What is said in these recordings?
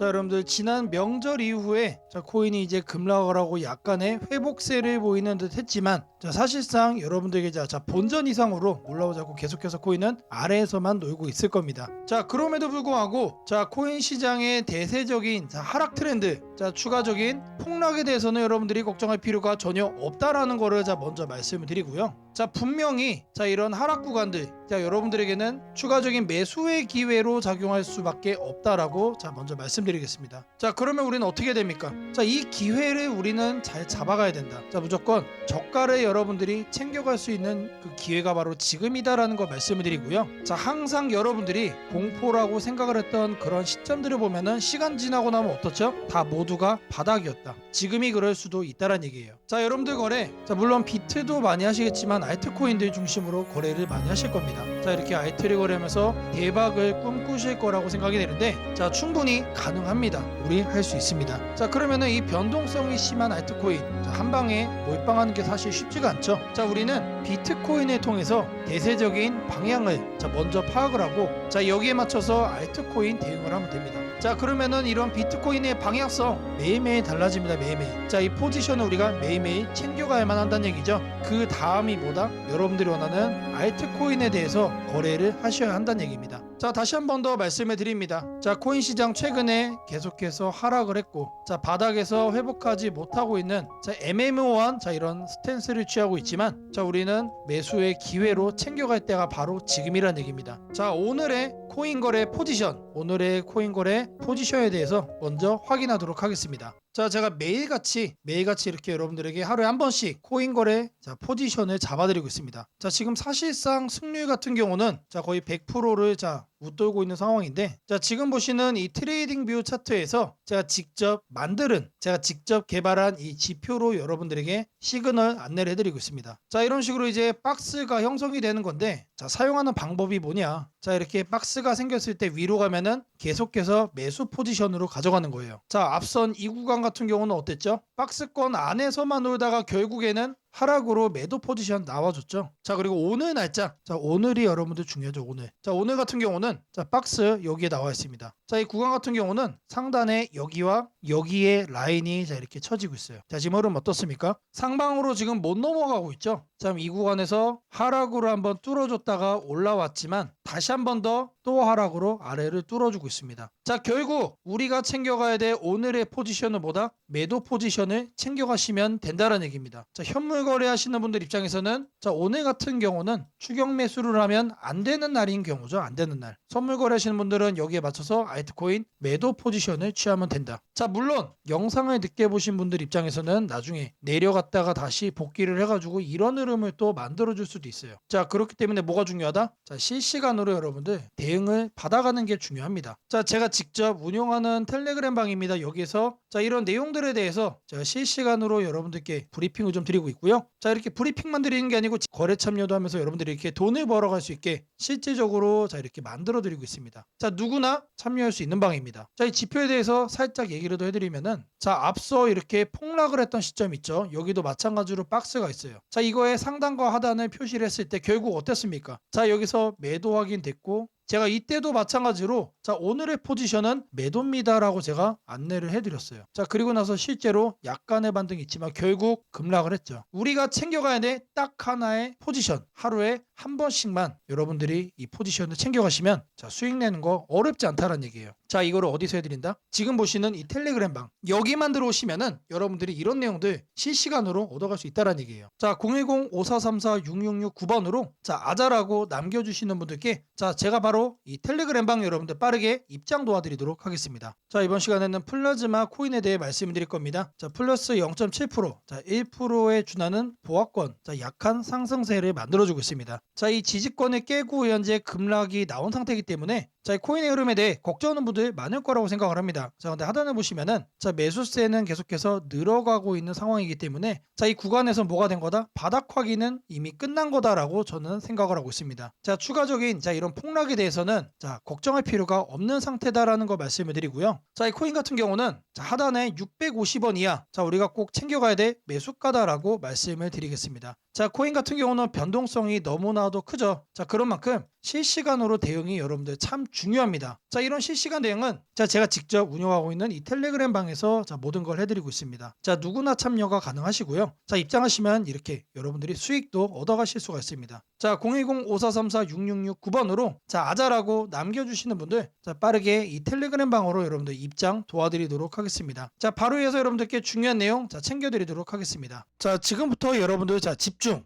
자 여러분들 지난 명절 이후에 자 코인이 이제 급락을 하고 약간의 회복세를 보이는 듯 했지만 자 사실상 여러분들에게 자, 자 본전 이상으로 올라오자고 계속해서 코인은 아래에서만 놀고 있을 겁니다 자 그럼에도 불구하고 자 코인 시장의 대세적인 자 하락 트렌드 자 추가적인 폭락에 대해서는 여러분들이 걱정할 필요가 전혀 없다라는 거를 자 먼저 말씀을 드리고요 자 분명히 자 이런 하락 구간들 자 여러분들에게는 추가적인 매수의 기회로 작용할 수밖에 없다라고 자 먼저 말씀드리겠습니다. 자 그러면 우리는 어떻게 됩니까? 자 이 기회를 우리는 잘 잡아가야 된다. 자 무조건 저가를 여러분들이 챙겨갈 수 있는 그 기회가 바로 지금이다라는 거 말씀을 드리고요. 자 항상 여러분들이 공포라고 생각을 했던 그런 시점들을 보면은 시간 지나고 나면 어떻죠? 다 모두가 바닥이었다. 지금이 그럴 수도 있다란 얘기예요. 자 여러분들 거래 자 물론 비트도 많이 하시겠지만 알트코인들 중심으로 거래를 많이 하실 겁니다. 자 이렇게 알트를 거래하면서 대박을 꿈꾸실 거라고 생각이 되는데 자 충분히 가능합니다. 우리 할 수 있습니다. 자 그러면은 이 변동성이 심한 알트코인 자, 한 방에 몰빵하는 게 사실 쉽지 가 않죠. 자 우리는 비트코인을 통해서 대세적인 방향을 자 먼저 파악을 하고 자 여기에 맞춰서 알트코인 대응을 하면 됩니다. 자 그러면은 이런 비트코인의 방향성 매일매일 달라집니다 매일매일 자 이 포지션을 우리가 매일매일 챙겨가야만 한다는 얘기죠 그 다음이 뭐다 여러분들이 원하는 알트코인에 대해서 거래를 하셔야 한다는 얘기입니다 자 다시 한 번 더 말씀을 드립니다. 자 코인 시장 최근에 계속해서 하락을 했고 자 바닥에서 회복하지 못하고 있는 자 애매모호한 자 이런 스탠스를 취하고 있지만 자 우리는 매수의 기회로 챙겨갈 때가 바로 지금이란 얘기입니다. 자 오늘의 코인 거래 포지션 오늘의 코인 거래 포지션에 대해서 먼저 확인하도록 하겠습니다. 자 제가 매일같이 매일같이 이렇게 여러분들에게 하루에 한 번씩 코인 거래 자 포지션을 잡아드리고 있습니다. 자 지금 사실상 승률 같은 경우는 자 거의 100%를 자 웃돌고 있는 상황인데 자 지금 보시는 이 트레이딩 뷰 차트에서 제가 직접 만드는 제가 직접 개발한 이 지표로 여러분들에게 시그널 안내를 해드리고 있습니다. 자 이런 식으로 이제 박스가 형성이 되는 건데 자 사용하는 방법이 뭐냐? 자 이렇게 박스가 생겼을 때 위로 가면은 계속해서 매수 포지션으로 가져가는 거예요. 자 앞선 이 구간 같은 경우는 어땠죠? 박스권 안에서만 놀다가 결국에는 하락으로 매도 포지션 나와줬죠. 자 그리고 오늘 날짜, 자 오늘이 여러분들 중요하죠. 오늘. 자 오늘 같은 경우는 자 박스 여기에 나와 있습니다. 자 이 구간 같은 경우는 상단에 여기와 여기에 라인이 자 이렇게 쳐지고 있어요. 자 지금 흐름 어떻습니까? 상방으로 지금 못 넘어가고 있죠. 자 이 구간에서 하락으로 한번 뚫어줬다가 올라왔지만 다시 한번 더또 하락으로 아래를 뚫어주고 있습니다. 자 결국 우리가 챙겨가야 될 오늘의 포지션은 뭐다? 매도 포지션을 챙겨가시면 된다는 얘기입니다. 자 현물 거래하시는 분들 입장에서는 자 오늘 같은 경우는 추격 매수를 하면 안 되는 날인 경우죠. 안 되는 날. 선물 거래하시는 분들은 여기에 맞춰서 알트코인 매도 포지션을 취하면 된다. 자 물론 영상을 늦게 보신 분들 입장에서는 나중에 내려갔다가 다시 복귀를 해가지고 이런 흐름을 또 만들어줄 수도 있어요. 자 그렇기 때문에 뭐가 중요하다? 자 실시간으로 여러분들 대 응을 받아가는 게 중요합니다. 자 제가 직접 운영하는 텔레그램 방입니다. 여기서 자 이런 내용들에 대해서 제가 실시간으로 여러분들께 브리핑을 좀 드리고 있고요. 자 이렇게 브리핑만 드리는 게 아니고 거래 참여도 하면서 여러분들이 이렇게 돈을 벌어갈 수 있게 실질적으로 자 이렇게 만들어 드리고 있습니다. 자 누구나 참여할 수 있는 방입니다. 자 이 지표에 대해서 살짝 얘기를 더 해드리면은 자 앞서 이렇게 폭락을 했던 시점 있죠. 여기도 마찬가지로 박스가 있어요. 자 이거의 상단과 하단을 표시를 했을 때 결국 어땠습니까? 자 여기서 매도 확인됐고 제가 이때도 마찬가지로 자 오늘의 포지션은 매도입니다라고 제가 안내를 해드렸어요. 자 그리고 나서 실제로 약간의 반등이 있지만 결국 급락을 했죠. 우리가 챙겨가야 될 딱 하나의 포지션 하루에 한 번씩만 여러분들이 이 포지션을 챙겨가시면 자 수익 내는 거 어렵지 않다는 얘기예요. 자 이거를 어디서 해드린다? 지금 보시는 이 텔레그램 방 여기만 들어오시면은 여러분들이 이런 내용들 실시간으로 얻어갈 수 있다는 얘기예요. 자 010-5434-6669번으로 자 아자라고 남겨주시는 분들께 자 제가 바로 이 텔레그램 방 여러분들 빠르게 입장 도와드리도록 하겠습니다. 자 이번 시간에는 플라즈마 코인에 대해 말씀드릴 겁니다. 자 플러스 0.7%, 자 1%에 준하는 보합권, 자 약한 상승세를 만들어주고 있습니다. 자 이 지지권을 깨고 현재 급락이 나온 상태이기 때문에 자, 이 코인의 흐름에 대해 걱정하는 분들 많을 거라고 생각을 합니다. 자, 근데 하단을 보시면은 자, 매수세는 계속해서 늘어가고 있는 상황이기 때문에 자, 이 구간에서 뭐가 된 거다? 바닥 확인은 이미 끝난 거다라고 저는 생각을 하고 있습니다. 자, 추가적인 자, 이런 폭락에 대해서는 자, 걱정할 필요가 없는 상태다라는 거 말씀을 드리고요. 자, 이 코인 같은 경우는 자, 하단에 650원 이하 자, 우리가 꼭 챙겨가야 될 매수가다라고 말씀을 드리겠습니다. 자, 코인 같은 경우는 변동성이 너무나도 크죠. 자, 그런 만큼 실시간으로 대응이 여러분들 참 중요합니다. 자 이런 실시간 대응은 자 제가 직접 운영하고 있는 이 텔레그램 방에서 자 모든 걸 해드리고 있습니다. 자 누구나 참여가 가능하시고요. 자 입장하시면 이렇게 여러분들이 수익도 얻어가실 수가 있습니다. 자 010-5434-6669번으로 자 아자라고 남겨주시는 분들 자 빠르게 이 텔레그램 방으로 여러분들 입장 도와드리도록 하겠습니다. 자 바로 이어서 여러분들께 중요한 내용 자 챙겨드리도록 하겠습니다. 자 지금부터 여러분들 자 집중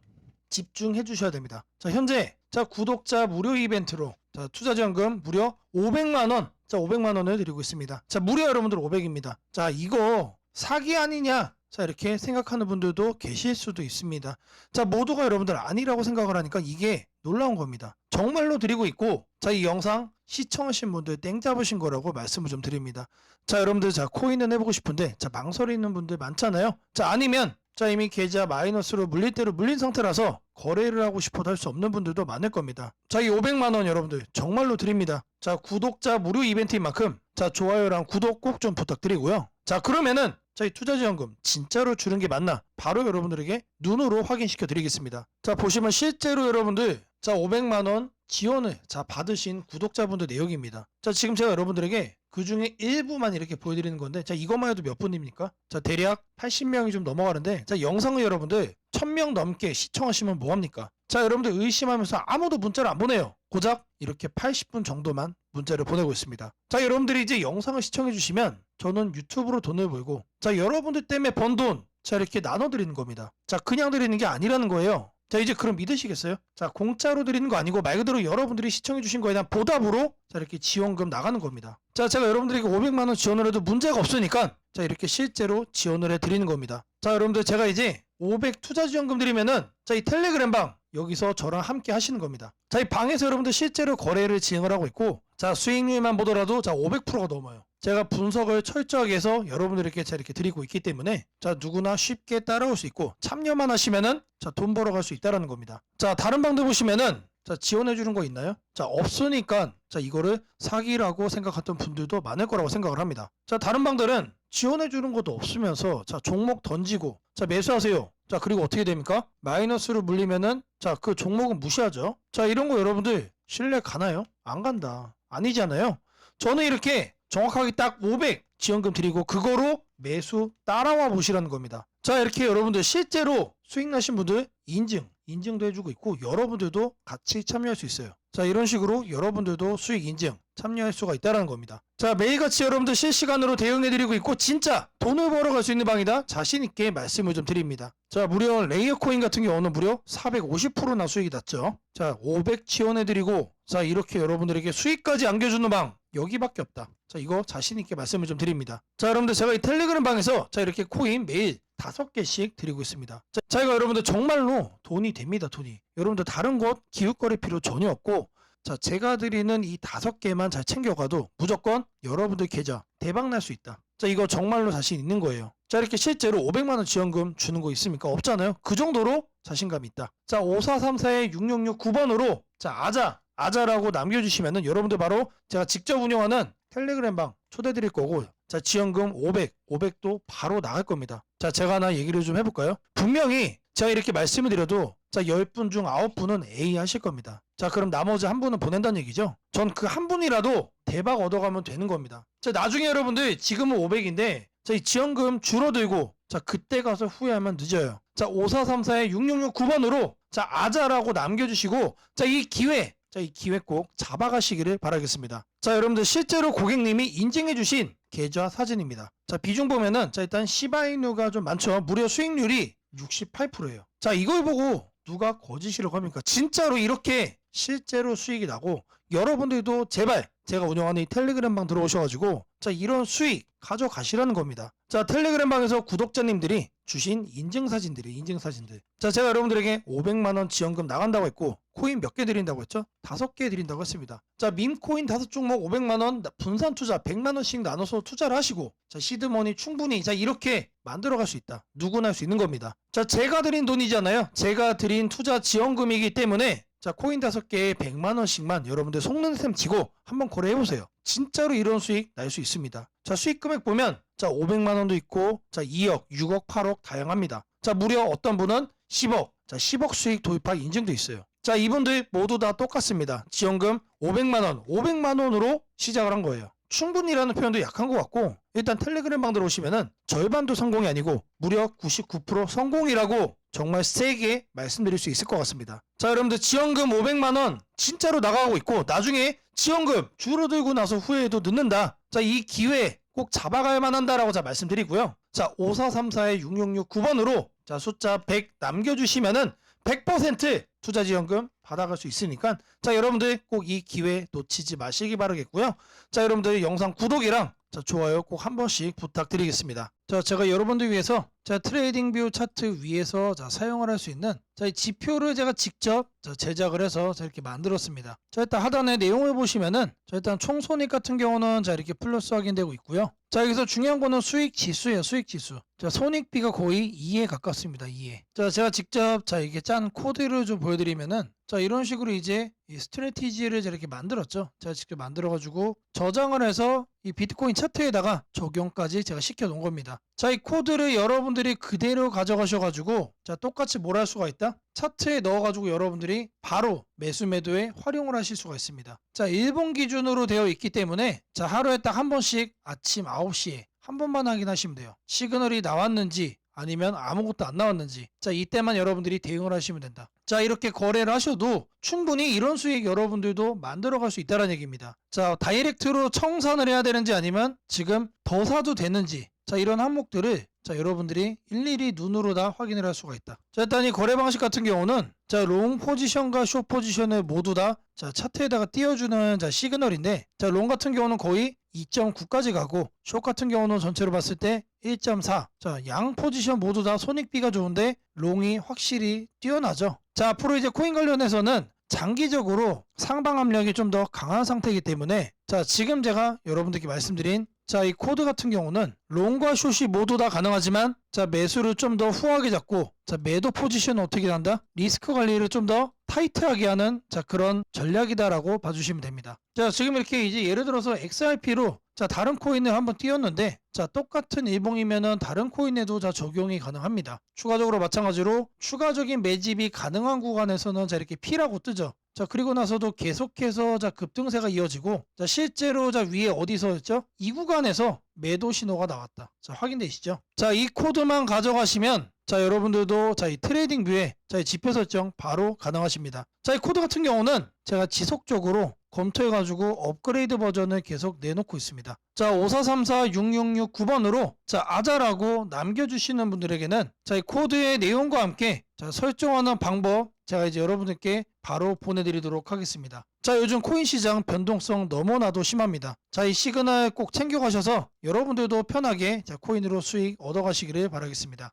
집중해 주셔야 됩니다. 자 현재 자 구독자 무료 이벤트로 자 투자 지원금 무려 500만 원. 자 500만 원을 드리고 있습니다. 자 무려 여러분들 500입니다. 자 이거 사기 아니냐? 자 이렇게 생각하는 분들도 계실 수도 있습니다. 자 모두가 여러분들 아니라고 생각을 하니까 이게 놀라운 겁니다. 정말로 드리고 있고 자 이 영상 시청하신 분들 땡 잡으신 거라고 말씀을 좀 드립니다. 자 여러분들 자 코인은 해보고 싶은데 자 망설이는 분들 많잖아요. 자 아니면 자 이미 계좌 마이너스로 물릴 대로 물린 상태라서 거래를 하고 싶어도 할 수 없는 분들도 많을 겁니다. 자 이 500만 원 여러분들 정말로 드립니다. 자 구독자 무료 이벤트인 만큼 자 좋아요랑 구독 꼭 좀 부탁드리고요. 자 그러면은 자 이 투자지원금 진짜로 주는 게 맞나 바로 여러분들에게 눈으로 확인시켜 드리겠습니다. 자 보시면 실제로 여러분들 자 500만 원 지원을 자 받으신 구독자분들 내역입니다. 자 지금 제가 여러분들에게 그 중에 일부만 이렇게 보여드리는 건데 자 이것만 해도 몇 분입니까? 자 대략 80명이 좀 넘어가는데 자 영상을 여러분들 1000명 넘게 시청하시면 뭐합니까? 자 여러분들 의심하면서 아무도 문자를 안 보내요. 고작 이렇게 80분 정도만 문자를 보내고 있습니다. 자 여러분들이 이제 영상을 시청해 주시면 저는 유튜브로 돈을 벌고 자 여러분들 때문에 번 돈 자 이렇게 나눠드리는 겁니다. 자 그냥 드리는 게 아니라는 거예요. 자 이제 그럼 믿으시겠어요? 자 공짜로 드리는 거 아니고 말 그대로 여러분들이 시청해 주신 거에 대한 보답으로 자 이렇게 지원금 나가는 겁니다. 자 제가 여러분들에게 500만 원 지원을 해도 문제가 없으니까 자 이렇게 실제로 지원을 해 드리는 겁니다. 자 여러분들 제가 이제 500 투자 지원금 드리면은 자 이 텔레그램 방 여기서 저랑 함께 하시는 겁니다. 자 이 방에서 여러분들 실제로 거래를 진행을 하고 있고 자 수익률만 보더라도 자 500%가 넘어요. 제가 분석을 철저하게 해서 여러분들에게 자 이렇게 드리고 있기 때문에 자 누구나 쉽게 따라올 수 있고 참여만 하시면은 자돈 벌어갈 수 있다라는 겁니다. 자 다른 방들 보시면은 자 지원해 주는 거 있나요? 자 없으니까 자 이거를 사기라고 생각했던 분들도 많을 거라고 생각을 합니다. 자 다른 방들은 지원해 주는 것도 없으면서 자 종목 던지고 자 매수하세요. 자 그리고 어떻게 됩니까? 마이너스로 물리면은 자 그 종목은 무시하죠. 자 이런 거 여러분들 신뢰 가나요? 안 간다. 아니잖아요. 저는 이렇게 정확하게 딱 500 지원금 드리고 그거로 매수 따라와 보시라는 겁니다. 자 이렇게 여러분들 실제로 수익 나신 분들 인증 인증도 해주고 있고 여러분들도 같이 참여할 수 있어요. 자 이런 식으로 여러분들도 수익 인증 참여할 수가 있다는 겁니다. 자 매일같이 여러분들 실시간으로 대응해드리고 있고 진짜 돈을 벌어갈 수 있는 방이다 자신 있게 말씀을 좀 드립니다. 자 무려 레이어 코인 같은 경우는 무려 450%나 수익이 났죠. 자 500 지원해드리고 자 이렇게 여러분들에게 수익까지 안겨주는 방 여기밖에 없다. 자 이거 자신 있게 말씀을 좀 드립니다. 자 여러분들 제가 이 텔레그램 방에서 자 이렇게 코인 매일 다섯 개씩 드리고 있습니다. 자, 자 이거 여러분들 정말로 돈이 됩니다. 돈이. 여러분들 다른 곳 기웃거릴 필요 전혀 없고 자 제가 드리는 이 다섯 개만 잘 챙겨가도 무조건 여러분들 계좌 대박 날 수 있다. 자 이거 정말로 자신 있는 거예요. 자 이렇게 실제로 500만 원 지원금 주는 거 있습니까? 없잖아요. 그 정도로 자신감 있다. 자 5434의 6669번으로 자 아자 아자라고 남겨주시면은 여러분들 바로 제가 직접 운영하는 텔레그램 방 초대 드릴 거고 자 지원금 500 500도 바로 나갈 겁니다. 자 제가 하나 얘기를 좀 해볼까요? 분명히 제가 이렇게 말씀을 드려도 자 10분 중 9분은 A 하실 겁니다. 자 그럼 나머지 한 분은 보낸다는 얘기죠. 전 그 한 분이라도 대박 얻어가면 되는 겁니다. 자 나중에 여러분들 지금은 500인데 자 이 지원금 줄어들고 자 그때 가서 후회하면 늦어요. 자 5434의 6669번으로 자 아자라고 남겨주시고 자 이 기회 자 이 기회 꼭 잡아가시기를 바라겠습니다. 자 여러분들 실제로 고객님이 인증해주신 계좌 사진입니다. 자 비중 보면은 자 일단 시바이누가 좀 많죠. 무려 수익률이 68%예요. 자 이걸 보고 누가 거짓이라고 합니까? 진짜로 이렇게 실제로 수익이 나고 여러분들도 제발 제가 운영하는 이 텔레그램 방 들어오셔가지고 자 이런 수익 가져가시라는 겁니다. 자 텔레그램 방에서 구독자님들이 주신 인증 사진들이 인증 사진들. 자 제가 여러분들에게 500만 원 지원금 나간다고 했고 코인 몇 개 드린다고 했죠? 다섯 개 드린다고 했습니다. 자 밈코인 다섯 종목 500만 원 분산 투자 100만 원씩 나눠서 투자를 하시고 자 시드머니 충분히 자 이렇게 만들어갈 수 있다. 누구나 할 수 있는 겁니다. 자 제가 드린 돈이잖아요. 제가 드린 투자 지원금이기 때문에 자 코인 다섯 개에 100만 원씩만 여러분들 속는 셈 치고 한번 거래해 보세요. 진짜로 이런 수익 날 수 있습니다. 자 수익 금액 보면 자 500만 원도 있고 자 2억, 6억, 8억 다양합니다. 자 무려 어떤 분은 10억, 자 10억 수익 도입할 인증도 있어요. 자, 이분들 모두 다 똑같습니다. 지원금 500만 원, 500만 원으로 시작을 한 거예요. 충분히라는 표현도 약한 것 같고, 일단 텔레그램 방 들어오시면은 절반도 성공이 아니고 무려 99% 성공이라고 정말 세게 말씀드릴 수 있을 것 같습니다. 자, 여러분들 지원금 500만 원 진짜로 나가고 있고, 나중에 지원금 줄어들고 나서 후회해도 늦는다. 자, 이 기회 꼭 잡아갈만 한다라고 자 말씀드리고요. 자, 5434의 6669 9번으로 자, 숫자 100 남겨주시면은 100% 투자 지원금 받아갈 수 있으니까 자 여러분들 꼭 이 기회 놓치지 마시기 바라겠고요. 자 여러분들 영상 구독이랑 자 좋아요 꼭 한 번씩 부탁드리겠습니다. 자 제가 여러분들 위해서 자 트레이딩 뷰 차트 위에서 자 사용을 할 수 있는 자이 지표를 제가 직접 자, 제작을 해서 자 이렇게 만들었습니다. 자 일단 하단에 내용을 보시면은 자 일단 총 손익 같은 경우는 자 이렇게 플러스 확인되고 있고요. 자 여기서 중요한 거는 수익 지수예요. 수익 지수. 자 손익비가 거의 2에 가깝습니다. 2에. 자 제가 직접 자 이게 짠 코드를 좀 보여드리면은 자 이런 식으로 이제 이 스트레티지를 이렇게 만들었죠. 제가 직접 만들어가지고 저장을 해서 이 비트코인 차트에다가 적용까지 제가 시켜 놓은 겁니다. 자 이 코드를 여러분들이 그대로 가져가셔가지고 자 똑같이 뭘 할 수가 있다? 차트에 넣어가지고 여러분들이 바로 매수 매도에 활용을 하실 수가 있습니다. 자 일본 기준으로 되어 있기 때문에 자 하루에 딱 한 번씩 아침 9시에 한 번만 확인하시면 돼요. 시그널이 나왔는지 아니면 아무것도 안 나왔는지 자 이때만 여러분들이 대응을 하시면 된다. 자 이렇게 거래를 하셔도 충분히 이런 수익 여러분들도 만들어 갈 수 있다는 얘기입니다. 자 다이렉트로 청산을 해야 되는지 아니면 지금 더 사도 되는지 자 이런 항목들을 자 여러분들이 일일이 눈으로 다 확인을 할 수가 있다. 자 일단 이 거래 방식 같은 경우는 자 롱 포지션과 숏 포지션을 모두 다 자 차트에다가 띄워주는 자 시그널인데 자 롱 같은 경우는 거의 2.9까지 가고 숏 같은 경우는 전체로 봤을 때 1.4. 자, 양 포지션 모두 다 손익비가 좋은데 롱이 확실히 뛰어나죠. 자, 앞으로 이제 코인 관련해서는 장기적으로 상방 압력이 좀 더 강한 상태이기 때문에 자, 지금 제가 여러분들께 말씀드린 자, 이 코드 같은 경우는 롱과 숏이 모두 다 가능하지만 자, 매수를 좀 더 후하게 잡고 자, 매도 포지션은 어떻게 한다? 리스크 관리를 좀 더 타이트하게 하는 자, 그런 전략이다라고 봐주시면 됩니다. 자, 지금 이렇게 이제 예를 들어서 XRP로 자, 다른 코인을 한번 띄웠는데 자, 똑같은 일봉이면은 다른 코인에도 자 적용이 가능합니다. 추가적으로 마찬가지로 추가적인 매집이 가능한 구간에서는 자 이렇게 P라고 뜨죠. 자 그리고 나서도 계속해서 자 급등세가 이어지고 자 실제로 자 위에 어디서였죠? 이 구간에서 매도 신호가 나왔다. 자 확인되시죠? 자 이 코드만 가져가시면 자 여러분들도 자 이 트레이딩 뷰에 자 이 지표 설정 바로 가능하십니다. 자 이 코드 같은 경우는 제가 지속적으로 검토해가지고 업그레이드 버전을 계속 내놓고 있습니다. 자, 5434 6669 9번으로 자, 아자라고 남겨주시는 분들에게는 자, 이 코드의 내용과 함께 자, 설정하는 방법 제가 이제 여러분들께 바로 보내드리도록 하겠습니다. 자, 요즘 코인 시장 변동성 너무나도 심합니다. 자, 이 시그널 꼭 챙겨가셔서 여러분들도 편하게 자, 코인으로 수익 얻어가시기를 바라겠습니다.